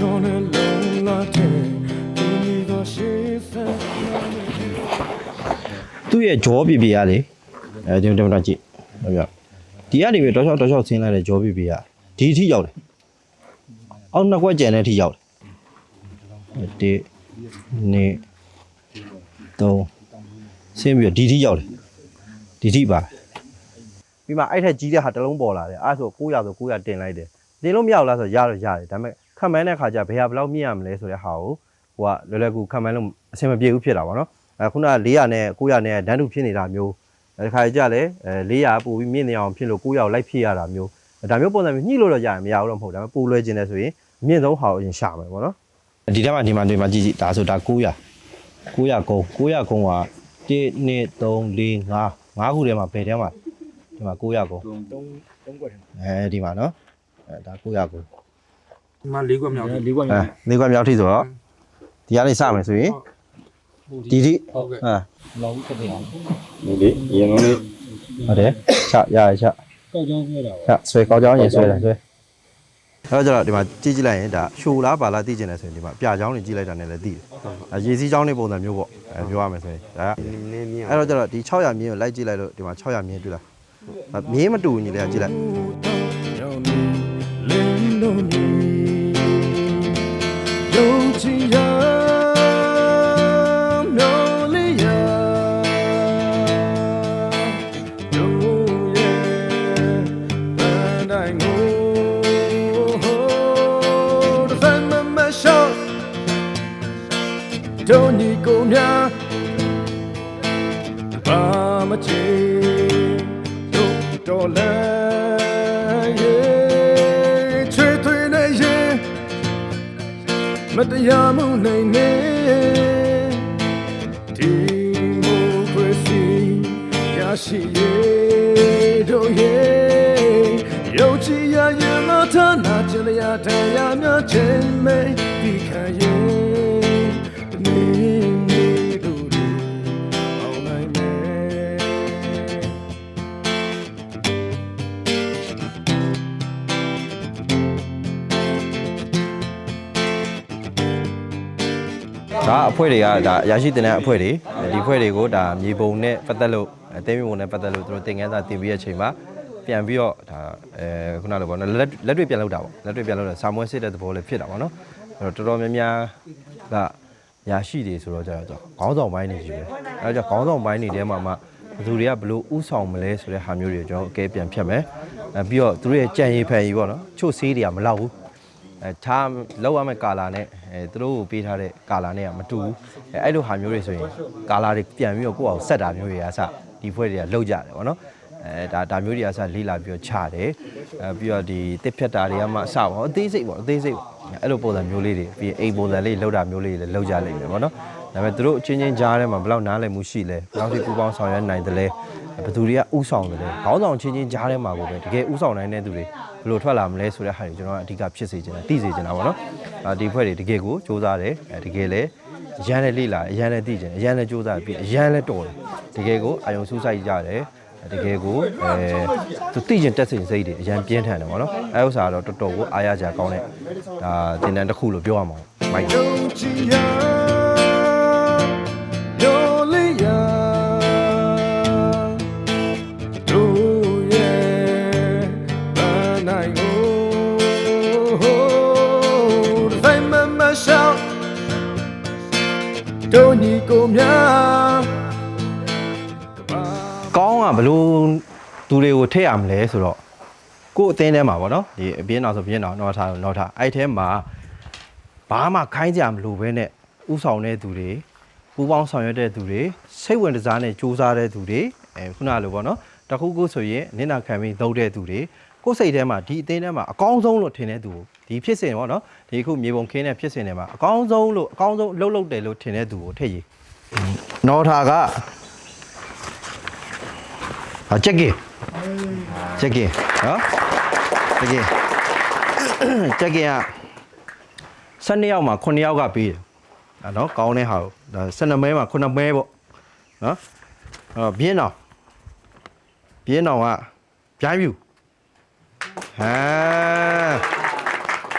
စမရှောင်းနဲ့လုံးလာတဲ့သူမိသောရှေးဆန်းသူ့ရဲ့ဂျောပြပြရလေအဲဒီမှာတော့ကြည့်ဟုတ်ပြဒီကနေပြီးတောက်ချောက်တောက်ချောက်ဆင်းလိုက်တဲ့ဂျောပြပြရဒီအထိရောက်တယ်အောက်နှစ်ခွက်ကျန်တဲ့အထိရောက်တယ်ဒီနေ့တော့ဆင်းပြီးတော့ဒီအထိရောက်တယ်ဒီအထိပါပြီးမှအဲ့ထက်ကြီးတဲ့ဟာတစ်လုံးပေါ်လာတယ်အဲ့ဒါဆို900ဆို900တင်လိုက်တယ်တင်လို့မရဘူးလားဆိုတော့ရတော့ရတယ်ဒါပေမဲ့ ခံမန်းတဲ့ခါကျဘယ်ဟာဘယ်လောက်မြင့်ရမလဲဆိုတဲ့ဟာကိုဟိုကလွယ်လွယ်ကူခံမန်းလို့အဆင်မပြေဘူးဖြစ်တာပါနော်အဲခုနက400နဲ့900နဲ့ဒန်းတူဖြစ်နေတာမျိုးအဲဒီခါကြလဲအဲ400ပို့ပြီးမြင့်နေအောင်ဖြစ်လို့900လိုက်ဖြစ်ရတာမျိုးဒါမျိုးပုံစံမျိုးညှိလို့တော့ရရင်မရဘူးတော့မဟုတ်ဒါပေမဲ့ပိုလွဲခြင်းလဲဆိုရင်အမြင့်ဆုံးဟာကိုအရင်ရှာမယ်ပေါ့နော်ဒီထဲမှာဒီမှာဒီမှာကြည့်ကြည့်ဒါဆိုဒါ900 900ကုန်း900ကုန်းက1 2 3 4 5 5ခုထဲမှာဘယ်ထဲမှာဒီမှာ900ကုန်းသုံးသုံးခွက်တယ်အဲဒီမှာနော်အဲဒါ900ကုန်း ဒီမှာ၄ခွက်မြောက်တယ်၄ခွက်အဲလေးခွက်မြောက်ထိဆိုတော့ဒီကနေစမယ်ဆိုရင်ဒီထိဟုတ်ကဲ့အဲလောင်းတက်တယ်အောင်ဒီလေရေလုံးလေးဟုတ်တယ်ချရရချကောက်ကြောင်းပြောတာဟာဆွဲကောင်းကြောင်းရင်ဆွဲတယ်ဆွဲအဲ့တော့ကျတော့ဒီမှာကြည့်ကြည့်လိုက်ရင်ဒါရှိုလားပါလားသိကျင်တယ်ဆိုရင်ဒီမှာပြကြောင်းတွေကြည့်လိုက်တာနဲ့လည်းသိတယ်အဲရေစီးကြောင်းတွေပုံစံမျိုးပေါ့အဲပြောရမယ်ဆိုရင်ဒါက နည်းမြင့်အဲ့တော့ကျတော့ဒီ600မြင်းကိုလိုက်ကြည့်လိုက်လို့ဒီမှာ600မြင်းတွေ့လားအဲမြင်းမတူညီလေကြည့်လိုက်လင်းလုံးနီယုံကြည်ရမျောလေးရတို့ရဲ့ပန်းတိုင်းကိုတစ်ဖက်မမရှော့ တို့ညီကိုများဘာမချေတို့တော်လဲ တရားမှုနိုင်နေဒီမိုကရေစီရရှိရတို့ရဲ့ရုပ်ချီရရင်မထနာချင်ရတရားများခြင်းမိ ဒါအဖွဲတွေကဒါရရှိတင်တဲ့အဖွဲတွေဒီဖွဲတွေကိုဒါမြေပုံနဲ့ပတ်သက်လို့အသိမြေပုံနဲ့ပတ်သက်လို့သူတို့သင်ခန်းစာတင်ပြီးတဲ့အချိန်မှာပြန်ပြီးတော့ဒါအဲခုနလိုပေါ့နော်လက်လက်တွေ့ပြန်လောက်တာပေါ့လက်တွေ့ပြန်လောက်တာစာမွေးစစ်တဲ့သဘောလည်းဖြစ်တာပေါ့နော်အဲ့တော့တော်တော်များများကရရှိတွေဆိုတော့ကြတော့ခေါင်းဆောင်ပိုင်းနေကြီးပဲအဲ့တော့ခေါင်းဆောင်ပိုင်းနေတဲမှာမှဘယ်သူတွေကဘလို့ဥဆောင်မလဲဆိုတဲ့ဟာမျိုးတွေကျွန်တော်အကဲပြန်ဖြတ်မယ်အဲပြီးတော့သူတို့ရဲ့ကြံရည်ဖန်ကြီးပေါ့နော်ချို့ဆေးတွေကမလောက်ဘူး အဲထားလောက်ရမယ့်ကာလာနဲ့အဲသူတို့ကိုပေးထားတဲ့ကာလာနဲ့ကမတူဘူးအဲအဲ့လိုဟာမျိုးတွေဆိုရင်ကာလာတွေပြန်ပြီးတော့ကိုယ့်အောင်ဆက်တာမျိုးတွေအစဒီဖွဲ့တွေကလောက်ကြတယ်ဗောနော်အဲဒါဒါမျိုးတွေအစလေးလာပြီးတော့ခြာတယ်အဲပြီးတော့ဒီတစ်ဖြတ်တာတွေကမှအစပါအသေးစိတ်ပေါ့အသေးစိတ်ပေါ့အဲ့လိုပုံစံမျိုးလေးတွေပြီးရင်အိမ်ပုံစံလေးလောက်တာမျိုးလေးတွေလည်းလောက်ကြလိမ့်မယ်ဗောနော်ဒါပေမဲ့သူတို့အချင်းချင်းကြားထဲမှာဘယ်လောက်နားလည်မှုရှိလဲဘယ်လောက်ထိပူပေါင်းဆောင်ရွက်နိုင်တယ်လဲ ဘယ်သူတွေကဥဆောင်တယ်လဲခေါင်းဆောင်ချင်းချင်းကြားထဲမှာကိုပဲတကယ်ဥဆောင်နိုင်တဲ့သူတွေဘယ်လိုထွက်လာမလဲဆိုတဲ့ဟာတွေကျွန်တော်ကအဓိကဖြစ်စေချင်တယ်သိစေချင်တာပေါ့နော်အာဒီဖွဲ့တွေတကယ်ကိုစူးစမ်းတယ်အဲတကယ်လည်းအရန်လည်းလေ့လာအရန်လည်းသိချင်တယ်အရန်လည်းစူးစမ်းပြီးအရန်လည်းတော်တယ်တကယ်ကိုအာယုံစူးစိုက်ကြတယ်တကယ်ကိုအဲသူသိကျင်တက်စင်စိတ်တွေအရန်ပြင်းထန်တယ်ပေါ့နော်အဲဥစ္စာကတော့တော်တော်ကိုအားရကြကောင်းတဲ့ဒါတင်တန်းတစ်ခုလို့ပြောရမှာပေါ့မိုက် များကောင်းကဘလို့သူတွေကိုထည့်ရမလဲဆိုတော့ကို့အသင်းထဲမှာပေါ့နော်ဒီအပြင်းအောင်ဆိုပြင်းအောင်တော့ထားတော့ထားအဲ့ထဲမှာဘာမှခိုင်းကြမလို့ပဲနဲ့ဥဆောင်တဲ့သူတွေပူပေါင်းဆောင်ရွက်တဲ့သူတွေစိတ်ဝင်စားနဲ့စူးစမ်းတဲ့သူတွေအဲခုနလိုပေါ့နော်တခုခုဆိုရင်နင့်နာခံပြီးလုပ်တဲ့သူတွေကိုယ်စိတ်ထဲမှာဒီအသင်းထဲမှာအကောင်းဆုံးလို့ထင်တဲ့သူကိုဒီဖြစ်စဉ်ပေါ့နော်ဒီအခုမြေပုံခင်းတဲ့ဖြစ်စဉ်တွေမှာအကောင်းဆုံးလို့အကောင်းဆုံးလှုပ်လှုပ်တယ်လို့ထင်တဲ့သူကိုထည့်ရည် နော်ထာကချက်ကင်ချက်ကင်နော်ချက်ကင်ချက်ကင်က12ယောက်မှာ9ယောက်ကပေးတယ်နော်ကောင်းတဲ့ဟာကိုဒါ12မဲမှာ9မဲပေါ့နော်အဲတော့ပြင်းအောင်ပြင်းအောင်ကပြိုင်းပြူဟမ်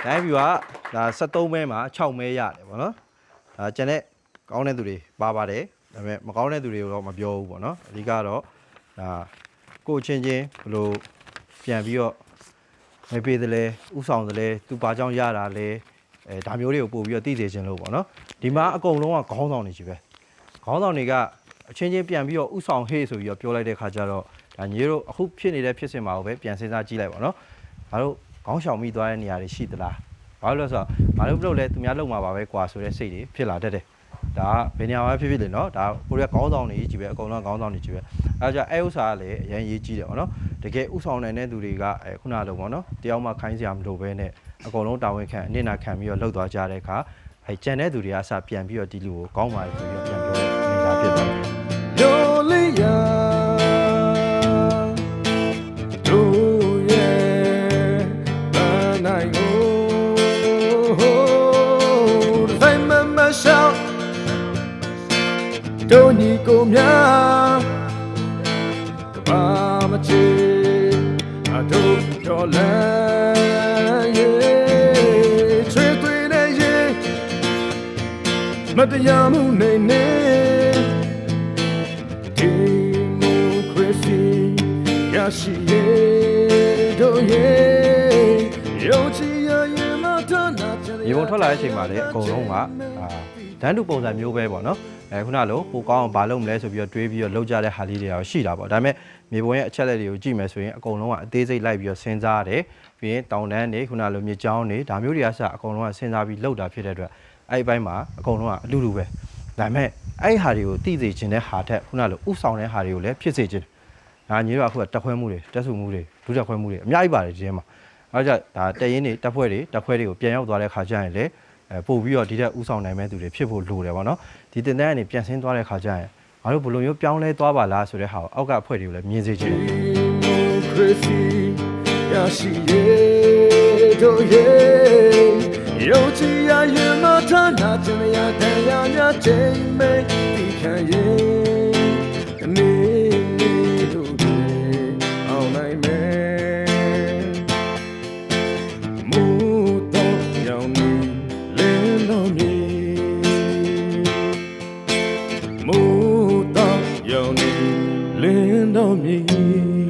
ပြိုင်းပြူကဒါ73မဲမှာ6မဲရတယ်ပေါ့နော်ဒါကျန်တဲ့ ကောင်းတဲ့သူတွေပါပါတယ်ဒါပေမဲ့မကောင်းတဲ့သူတွေကိုတော့မပြောဘူးပေါ့နော်အဓိကတော့ဒါကိုယ့်ချင်းချင်းဘယ်လိုပြန်ပြီးတော့မပေးတယ်လဲဥဆောင်တယ်လဲသူဘာကြောင့်ရတာလဲအဲဒါမျိုးတွေကိုပို့ပြီးတော့သိစေချင်လို့ပေါ့နော်ဒီမှာအကုန်လုံးကခေါင်းဆောင်နေကြီးပဲခေါင်းဆောင်တွေကအချင်းချင်းပြန်ပြီးတော့ဥဆောင်ဟေးဆိုပြီးတော့ပြောလိုက်တဲ့ခါကျတော့ဒါညီတို့အခုဖြစ်နေတဲ့ဖြစ်စဉ်မှာကိုပဲပြန်စဉ်းစားကြည့်လိုက်ပါနော်ငါတို့ခေါင်းဆောင်မိသွားတဲ့နေရာတွေရှိသလားဘာလို့လဲဆိုတော့ငါတို့ဘလို့လဲသူများလုံမှာပါပဲကွာဆိုတဲ့စိတ်တွေဖြစ်လာတတ်တယ် ဒါကဘယ်နေရာမှာဖြစ်ဖြစ်လေနော်ဒါကိုရီးယားခေါင်းဆောင်တွေကြီးပဲအကုန်လုံးခေါင်းဆောင်တွေကြီးပဲအဲဒါကြောင့်အဲဥစ္စာကလည်းအရင်ရေးကြီးတယ်ပေါ့နော်တကယ်ဥဆောင်နိုင်တဲ့သူတွေကအဲခုနလိုပေါ့နော်တယောက်မှခိုင်းစရာမလိုဘဲနဲ့အကုန်လုံးတာဝန်ခံအနစ်နာခံပြီးတော့လှုပ်သွားကြတဲ့အခါအဲကြံတဲ့သူတွေကအစပြန်ပြီးတော့ဒီလူကိုကောင်းပါတယ်ဆိုပြီးတော့ပြန်ပြောတဲ့အနေအထားဖြစ်သွားတယ်လိုလေးရာတို့ရဲ့ဘာနိုင်ကို တို့ညီကိုများကဘာမချေအတို့တော်လန်ရဲ့ချွေသွေးတဲ့ရဲ့မတရားမှုနေနေ democracy ရရှိရတို့ရဲ့ နာချင်ရေပုံထွက်လာတဲ့အချိန်မှာလည်းအကုန်လုံးကအာဒန်းတူပုံစံမျိုးပဲပေါ့နော်အဲခုနလိုပိုကောင်းအောင်မလုပ်မလဲဆိုပြီးတော့တွေးပြီးတော့လောက်ကြတဲ့ဟာလေးတွေတော့ရှိတာပေါ့ဒါပေမဲ့မြေပုံရဲ့အချက်လက်တွေကိုကြည့်မယ်ဆိုရင်အကုန်လုံးကအသေးစိတ်လိုက်ပြီးတော့စဉ်းစားရတယ်ပြီးရင်တောင်တန်းတွေခုနလိုမြေချောင်းတွေဒါမျိုးတွေကစအကုန်လုံးကစဉ်းစားပြီးလောက်တာဖြစ်တဲ့အတွက်အဲ့ဒီဘက်မှာအကုန်လုံးကအလူလူပဲဒါပေမဲ့အဲ့ဒီဟာတွေကိုသိစေခြင်းတဲ့ဟာထက်ခုနလိုဥဆောင်တဲ့ဟာတွေကိုလည်းဖြစ်စေခြင်းဒါညီတို့ကအခုကတက်ခွဲမှုတွေတက်စုမှုတွေဒုတက်ခွဲမှုတွေအများကြီးပါတယ်ဒီထဲမှာ အဲဒါကြောင့်ဒါတရင်နေတက်ဖွဲ့တွေတက်ဖွဲ့တွေကိုပြန်ရောက်သွားတဲ့ခါကျရင်လေအဲပို့ပြီးတော့ဒီတက်ဥဆောင်နိုင်မဲ့သူတွေဖြစ်ဖို့လိုတယ်ဗောနော်ဒီတင်တန်းကနေပြန်ဆင်းသွားတဲ့ခါကျရင်ငါတို့ဘယ်လိုမျိုးပြောင်းလဲသွားပါလားဆိုတဲ့ဟာကိုအောက်ကအဖွဲ့တွေကိုလည်းမြင်စေချင်တယ် democracy ရရှိရတို့ရဲ့ရုံချီရရင်မထနာချင်ရတရားများချိန်မဲ့ဒီခံရဲ့ လင်းတော်မြည်